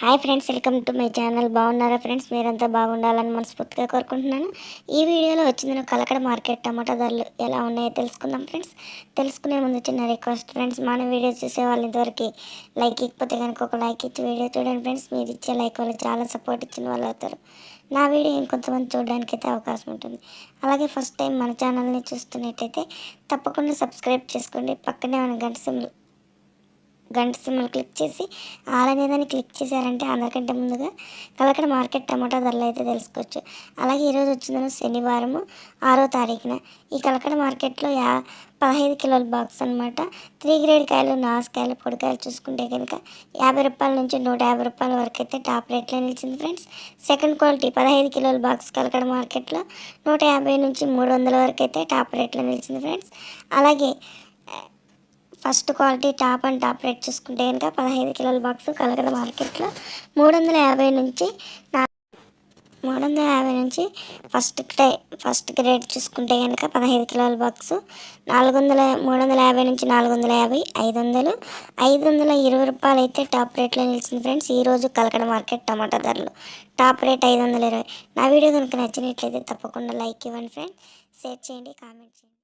Hi friends welcome to my channel. బాగున్నారా friends? మీరంతా బాగుండాలని మనస్ఫూర్తిగా కోరుకుంటున్నాను. ఈ వీడియోలో వచ్చింది కలకడ మార్కెట్ టమాటా ధరలు ఎలా ఉన్నాయో తెలుసుకుందాం ఫ్రెండ్స్. తెలుసుకునే ముందు చిన్న రిక్వెస్ట్ ఫ్రెండ్స్ మన వీడియో చూసే వాళ్ళు ఇంతవరకు లైక్ ఇకపోతే కనుక ఒక లైక్ ఇచ్చి వీడియో చూడండి ఫ్రెండ్స్. మీరు ఇచ్చే లైక్ వాళ్ళు చాలా సపోర్ట్ ఇచ్చిన వాళ్ళు అవుతారు. నా వీడియో ఇంకొంతమంది చూడడానికి అయితే అవకాశం ఉంటుంది. అలాగే ఫస్ట్ టైం మన ఛానల్ని చూస్తున్నట్టయితే తప్పకుండా సబ్స్క్రైబ్ చేసుకోండి. పక్కనే ఉన్న గంట సింబల్ గంట సింబల్ క్లిక్ చేసి ఆల్ అనేదాన్ని క్లిక్ చేశారంటే అందరికంటే ముందుగా కలకడ మార్కెట్ టమాటా ధరలు అయితే తెలుసుకోవచ్చు. అలాగే ఈరోజు వచ్చిందని శనివారము ఆరో తారీఖున ఈ కలకడ మార్కెట్లో యా పదహైదు కిలోల బాక్స్ అనమాట త్రీ గ్రేడ్ కాయలు నాసుకాయలు పొడికాయలు చూసుకుంటే కనుక యాభై రూపాయల నుంచి నూట యాభై రూపాయల వరకు అయితే టాప్ రేట్లో నిలిచింది ఫ్రెండ్స్. సెకండ్ క్వాలిటీ పదహైదు కిలోల బాక్స్ కలకడ మార్కెట్లో నూట యాభై నుంచి మూడు వందల వరకు అయితే టాప్ రేట్లో నిలిచింది ఫ్రెండ్స్. అలాగే first quality top and top rate చూసుకుంటే కనుక పదహైదు కిలోల బాక్స్ కలకడ మార్కెట్లో మూడు వందల యాభై నుంచి మూడు వందల యాభై నుంచి ఫస్ట్ టై ఫస్ట్ గ్రేడ్ చూసుకుంటే కనుక పదహైదు కిలోల బాక్సు నాలుగు వందల మూడు వందల యాభై నుంచి నాలుగు వందల యాభై ఐదు వందలు ఐదు వందల ఇరవై రూపాయలు అయితే టాప్ రేట్లో నిలిచింది ఫ్రెండ్స్. ఈరోజు కలకడ మార్కెట్ టమాటా ధరలు. టాప్ రేట్ ఐదు వందల ఇరవై. నా వీడియో కనుక నచ్చినట్లయితే తప్పకుండా లైక్ ఇవ్వండి ఫ్రెండ్స్. షేర్ చేయండి కామెంట్ చేయండి.